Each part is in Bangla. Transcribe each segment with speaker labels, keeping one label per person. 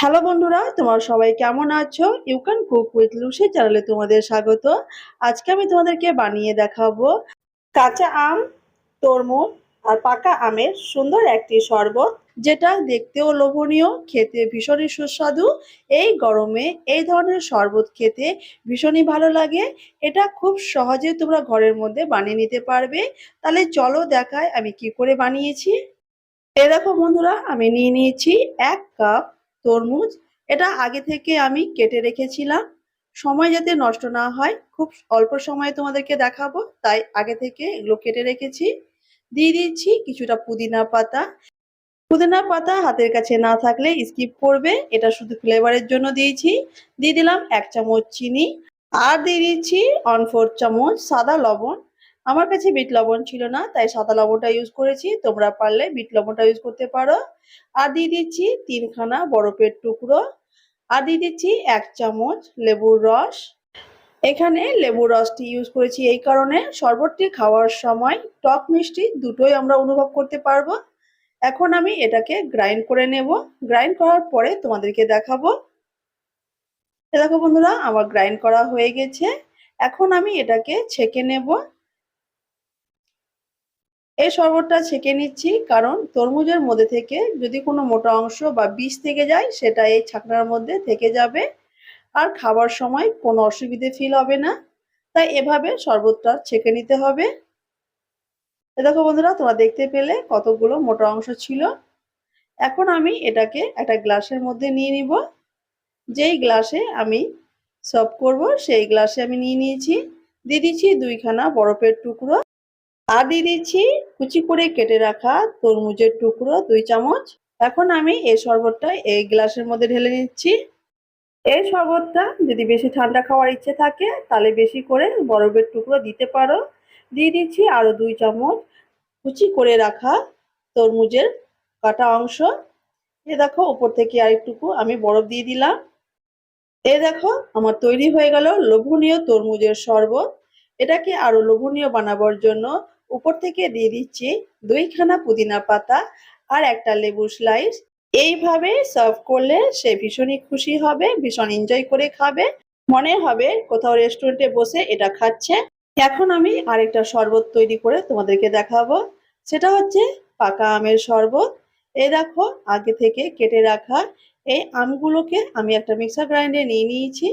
Speaker 1: হ্যালো বন্ধুরা, তোমরা সবাই কেমন আছো? You can cook with Lucy চ্যানেলে তোমাদের স্বাগত। আজকে আমি তোমাদেরকে বানিয়ে দেখাবো কাঁচা আম, তরমুজ আর পাকা আমের সুন্দর একটি শরবত, যেটা দেখতেও লোভনীয়, খেতে ভীষণই সুস্বাদু। এই গরমে এই ধরনের শরবত খেতে ভীষণই ভালো লাগে। এটা খুব সহজে তোমরা ঘরের মধ্যে বানিয়ে নিতে পারবে। তাহলে চলো দেখায় আমি কি করে বানিয়েছি। এ দেখো বন্ধুরা, আমি নিয়ে নিয়েছি এক কাপ তরমুজ, এটা আগে থেকে আমি কেটে রেখেছিলাম। সময় যাতে নষ্ট না হয়, খুব অল্প সময়ে তোমাদেরকে দেখাবো, তাই আগে থেকে এগুলো কেটে রেখেছি। দিয়ে দিচ্ছি কিছুটা পুদিনা পাতা। পুদিনা পাতা হাতের কাছে না থাকলে স্কিপ করবে, এটা শুধু ফ্লেভারের জন্য দিয়েছি। দিয়ে দিলাম এক চামচ চিনি। আর দিয়ে দিচ্ছি অন ফোর চামচ সাদা লবণ। আমার কাছে বিট লবণ ছিল না, তাই সাদা লবণটা ইউজ করেছি। তোমরা পারলে বিট লবণটা ইউজ করতে পারো। আর দিয়ে দিচ্ছি তিনখানা বরফের টুকরো। আর দিয়ে দিচ্ছি এক চামচ লেবুর রস। এখানে লেবুর রসটি ইউজ করেছি এই কারণে। শরবতটি খাওয়ার সময় টক মিষ্টি দুটোই আমরা অনুভব করতে পারব। এখন আমি এটাকে গ্রাইন্ড করে নেব। গ্রাইন্ড করার পরে তোমাদেরকে দেখাবো। দেখো বন্ধুরা, আমার গ্রাইন্ড করা হয়ে গেছে। এখন আমি এটাকে ছেঁকে নেব। এই শরবতটা ছেঁকে নিচ্ছি, কারণ তরমুজের মধ্যে থেকে যদি কোনো মোটা অংশ বা বীজ থেকে যায়, সেটা এই ছাকনার মধ্যে থেকে যাবে। আর খাবার সময় কোনো অসুবিধে ফিল হবে না। তাই এভাবে শরবতটা ছেঁকে নিতে হবে। দেখো বন্ধুরা, তোমরা দেখতে পেলে কতগুলো মোটা অংশ ছিল। এখন আমি এটাকে একটা গ্লাসের মধ্যে নিয়ে নিব। যেই গ্লাসে আমি সার্ভ করব, সেই গ্লাসে আমি নিয়ে নিয়েছি। দিয়ে দিচ্ছি দুইখানা বরফের টুকরো। আর দিয়ে দিচ্ছি কুচি করে কেটে রাখা তরমুজের টুকরো দুই চামচ। এখন আমি এই শরবতটা এই গ্লাসের মধ্যে ঢেলে নিচ্ছি এই শরবতটা যদি বেশি ঠান্ডা খাওয়ার ইচ্ছে থাকে, তাহলে বেশি করে বরফের টুকরো দিতে পারো। দিয়ে দিচ্ছি আরও দুই চামচ কুচি করে রাখা তরমুজের কাটা অংশ। এ দেখো, উপর থেকে আরেকটুকু আমি বরফ দিয়ে দিলাম। এ দেখো, আমার তৈরি হয়ে গেল লোভনীয় তরমুজের শরবত। এটাকে আরও লোভনীয় বানাবার জন্য উপর থেকে দিয়ে দিচ্ছি দুইখানা পুদিনা পাতা আর একটা লেবু স্লাইস এইভাবে সার্ভ করলে সে ভীষণই খুশি হবে, ভীষণ এনজয় করে খাবে। মনে হবে কোথাও রেস্টুরেন্টে বসে এটা খাচ্ছে। এখন আমি আরেকটা শরবত তৈরি করে তোমাদেরকে দেখাবো। সেটা হচ্ছে পাকা আমের শরবত। এই দেখো, আগে থেকে কেটে রাখা এই আমগুলোকে আমি একটা মিক্সার গ্রাইন্ডে নিয়ে নিয়েছি।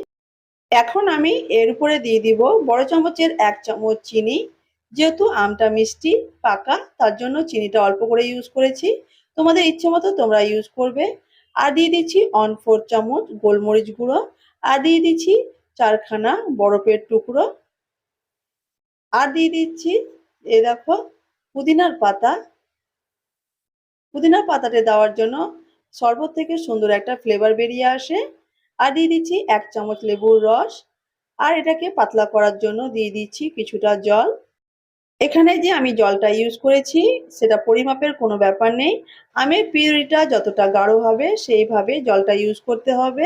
Speaker 1: এখন আমি এর উপরে দিয়ে দিব বড় চামচের এক চামচ চিনি। যেহেতু আমটা মিষ্টি, পাকা, তার জন্য চিনিটা অল্প করে ইউজ করেছি। তোমাদের ইচ্ছে মতো তোমরা ইউজ করবে। আর দিয়ে দিচ্ছি অন ফোর চামচ গোলমরিচ গুঁড়ো। আর দিয়ে দিচ্ছি চারখানা বরফের টুকরো। আর দিয়ে দিচ্ছি, এ দেখো, পুদিনার পাতা। পুদিনার পাতাটা দেওয়ার জন্য শরবত থেকে সুন্দর একটা ফ্লেভার বেরিয়ে আসে। আর দিয়ে দিচ্ছি এক চামচ লেবুর রস। আর এটাকে পাতলা করার জন্য দিয়ে দিচ্ছি কিছুটা জল। এখানে যে আমি জলটা ইউজ করেছি, সেটা পরিমাপের কোনো ব্যাপার নেই। আমের পিউরিটা যতটা গাঢ় হবে, সেইভাবে জলটা ইউজ করতে হবে।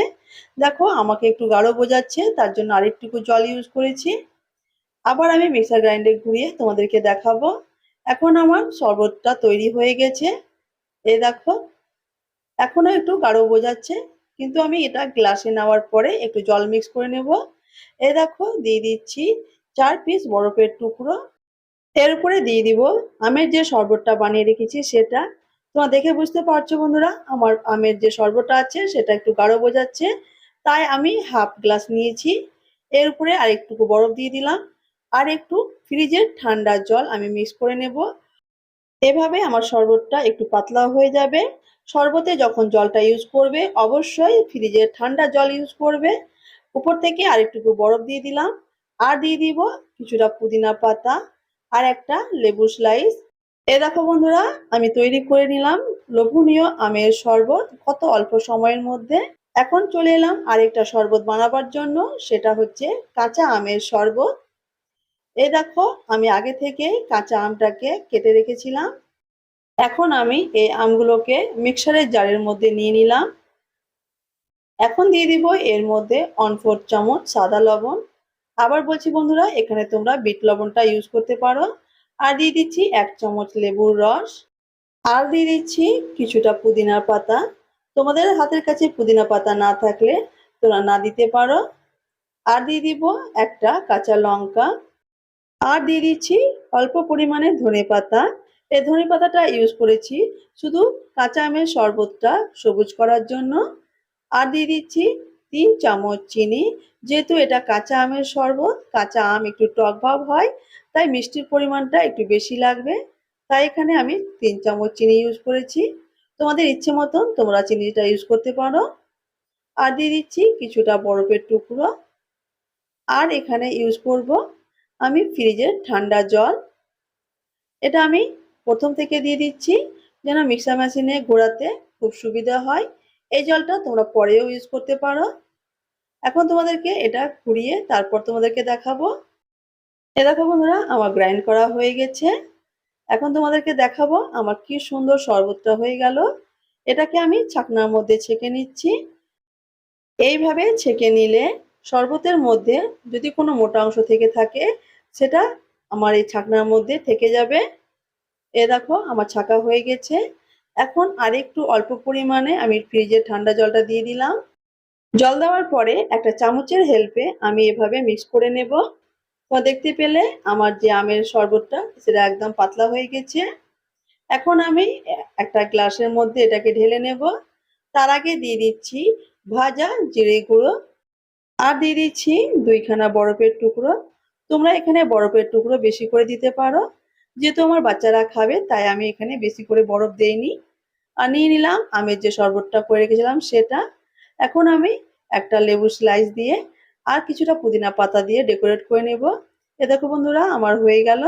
Speaker 1: দেখো, আমাকে একটু গাঢ় বোঝাচ্ছে, তার জন্য আরেকটুকু জল ইউজ করেছি। আবার আমি মিক্সার গ্রাইন্ডে ঘুরিয়ে তোমাদেরকে দেখাবো। এখন আমার শরবতটা তৈরি হয়ে গেছে। এ দেখো, এখনও একটু গাঢ় বোঝাচ্ছে, কিন্তু আমি এটা গ্লাসে নেওয়ার পরে একটু জল মিক্স করে নেব। এ দেখো, দিয়ে দিচ্ছি চার পিস বরফের টুকরো। এর উপরে দিয়ে দিব আমের যে শরবতটা বানিয়ে রেখেছি সেটা। তোমরা দেখে বুঝতে পারছ বন্ধুরা, আমার আমের যে শরবতটা আছে সেটা একটু গাঢ় বোঝাচ্ছে। তাই আমি হাফ গ্লাস নিয়েছি। এর উপরে আর একটুকু বরফ দিয়ে দিলাম। আর একটু ফ্রিজের ঠান্ডা জল আমি মিক্স করে নেব। এভাবে আমার শরবতটা একটু পাতলা হয়ে যাবে। শরবতে যখন জলটা ইউজ করবে, অবশ্যই ফ্রিজের ঠান্ডা জল ইউজ করবে। উপর থেকে আরেকটুকু বরফ দিয়ে দিলাম। আর দিয়ে দিব কিছুটা পুদিনা পাতা। আর একটা লেবু স্লাইস। এ দেখো বন্ধুরা, আমি তৈরি করে নিলাম লোভনীয় আমের শরবত কত অল্প সময়ের মধ্যে। এখন চলে এলাম আরেকটা শরবত বানাবার জন্য, সেটা হচ্ছে কাঁচা আমের শরবত। এ দেখো, আমি আগে থেকে কাঁচা আমটাকে কেটে রেখেছিলাম। এখন আমি এই আমগুলোকে মিক্সারের জারের মধ্যে নিয়ে নিলাম। এখন দিয়ে দিব এর মধ্যে অন ফোর চামচ সাদা লবণ। আবার বলছি বন্ধুরা, এখানে তোমরা বিট লবণটা ইউজ করতে পারো। আর দিয়ে দিচ্ছি এক চামচ লেবুর রস। আর দিয়ে দিচ্ছি কিছুটা পুদিনার পাতা। তোমাদের হাতের কাছে পুদিনা পাতা না থাকলে তোমরা না দিতে পারো। আর দিয়ে দিব একটা কাঁচা লঙ্কা। আর দিয়ে দিচ্ছি অল্প পরিমাণে ধনে পাতা। এই ধনে পাতাটা ইউজ করেছি শুধু কাঁচা আমের শরবতটা সবুজ করার জন্য। আর দিয়ে দিচ্ছি তিন চামচ চিনি। যেহেতু এটা কাঁচা আমের শরবত, কাঁচা আম একটু টক ভাব হয়, তাই মিষ্টির পরিমাণটা একটু বেশি লাগবে। তাই এখানে আমি তিন চামচ চিনি ইউজ করেছি। তোমাদের ইচ্ছে মতন তোমরা চিনিটা ইউজ করতে পারো। আর দিয়ে দিচ্ছি কিছুটা বরফের টুকরো। আর এখানে ইউজ করব আমি ফ্রিজের ঠান্ডা জল। এটা আমি প্রথম থেকে দিয়ে দিচ্ছি, যেন মিক্সার মেশিনে ঘোরাতে খুব সুবিধা হয়। এই জলটা তোমরা পরেও ইউজ করতে পারো। এখন তোমাদেরকে এটা ঘুরিয়ে তারপর তোমাদেরকে দেখাবো। এ দেখো বন্ধুরা, আমার গ্রাইন্ড করা হয়ে গেছে। এখন তোমাদেরকে দেখাবো আমার কি সুন্দর শরবতটা হয়ে গেল। এটাকে আমি ছাকনার মধ্যে ছেঁকে নিচ্ছি। এইভাবে ছেঁকে নিলে শরবতের মধ্যে যদি কোনো মোটা অংশ থেকে থাকে, সেটা আমার এই ছাকনার মধ্যে থেকে যাবে। এ দেখো, আমার ছাকা হয়ে গেছে। এখন আরেকটু অল্প পরিমাণে আমি ফ্রিজে ঠান্ডা জলটা দিয়ে দিলাম। জল দেওয়ার পরে একটা চামচের হেল্পে আমি এভাবে মিক্স করে নেব। দেখতে পেলে আমার যে আমের শরবতটা, সেটা একদম পাতলা হয়ে গেছে। এখন আমি একটা গ্লাসের মধ্যে এটাকে ঢেলে নেব। তার আগে দিয়ে দিচ্ছি ভাজা জিরে গুঁড়ো আর দিয়ে দিচ্ছি দুইখানা বরফের টুকরো। তোমরা এখানে বরফের টুকরো বেশি করে দিতে পারো। যেহেতু আমার বাচ্চারা খাবে, তাই আমি এখানে বেশি করে বরফ দেইনি। আর নিয়ে নিলাম আমের যে শরবতটা করে রেখেছিলাম সেটা। এখন আমি একটা লেবু স্লাইস দিয়ে আর কিছুটা পুদিনা পাতা দিয়ে ডেকোরেট করে নেব। এ দেখো বন্ধুরা, আমার হয়ে গেল।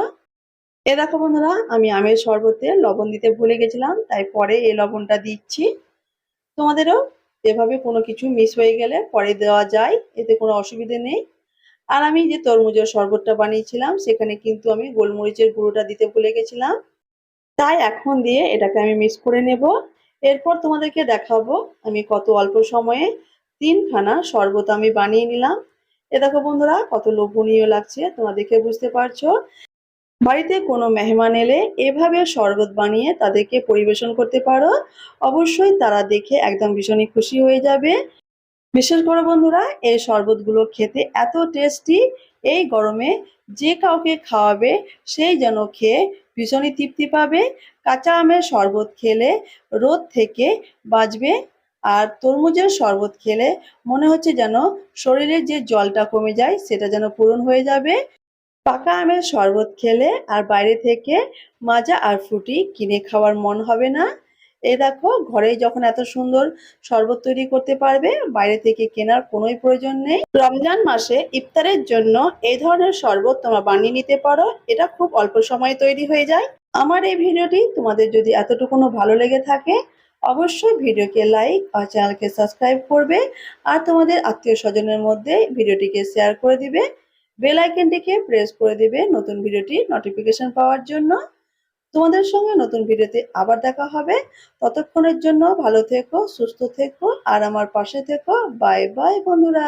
Speaker 1: এ দেখো বন্ধুরা, আমি আমের শরবতে লবণ দিতে ভুলে গেছিলাম, তাই পরে এই লবণটা দিচ্ছি। তোমাদেরও এভাবে কোনো কিছু মিস হয়ে গেলে পরে দেওয়া যায়, এতে কোনো অসুবিধে নেই। আর আমি যে তরমুজের শরবতটা বানিয়েছিলাম, সেখানে কিন্তু আমি গোলমরিচের গুঁড়োটা দিতে ভুলে গেছিলাম। তাই এখন দিয়ে এটাকে আমি মিক্স করে নেব। এরপর তোমাদেরকে দেখাবো আমি কত অল্প সময়ে তিনখানা শরবত আমি বানিয়ে নিলাম। এ দেখো বন্ধুরা, কত লোভনীয় লাগছে, তোমরা দেখে বুঝতে পারছ। বাড়িতে কোনো মেহমান এলে এভাবে শরবত বানিয়ে তাদেরকে পরিবেশন করতে পারো। অবশ্যই তারা দেখে একদম ভীষণই খুশি হয়ে যাবে। বিশেষ করে বন্ধুরা, এই শরবতগুলো খেতে এত টেস্টি এই গরমে যে কাউকে খাওয়াবে সেই যেন খেয়ে ভীষণই তৃপ্তি পাবে। কাঁচা আমের শরবত খেলে রোদ থেকে বাঁচবে আর তরমুজের শরবত খেলে মনে হচ্ছে যেন শরীরের যে জলটা কমে যায়, সেটা যেন পূরণ হয়ে যাবে। পাকা আমের শরবত খেলে আর বাইরে থেকে মাজা আর ফ্রুটি কিনে খাওয়ার মন হবে না। এই দেখো, ঘরেই যখন এত সুন্দর শরবত তৈরি করতে পারবে, বাইরে থেকে কেনার কোনোই প্রয়োজন নেই। রমজান মাসে ইফতারের জন্য এই ধরনের শরবত তোমরা বানিয়ে নিতে পারো, এটা খুব অল্প সময়ে তৈরি হয়ে যায়। আমার এই ভিডিওটি তোমাদের যদি এতটুকুনো ভালো লেগে থাকে, অবশ্যই ভিডিওকে লাইক আর চ্যানেলকে সাবস্ক্রাইব করবে, আর তোমাদের আত্মীয় স্বজনের মধ্যে ভিডিওটিকে শেয়ার করে দিবে। বেল আইকনটিকে প্রেস করে দিবে নতুন ভিডিওটি নোটিফিকেশন পাওয়ার জন্য। তোমাদের সঙ্গে নতুন ভিডিওতে আবার দেখা হবে। ততক্ষণের জন্য ভালো থেকো, সুস্থ থেকো, আর আমার পাশে থেকো। বাই বাই বন্ধুরা।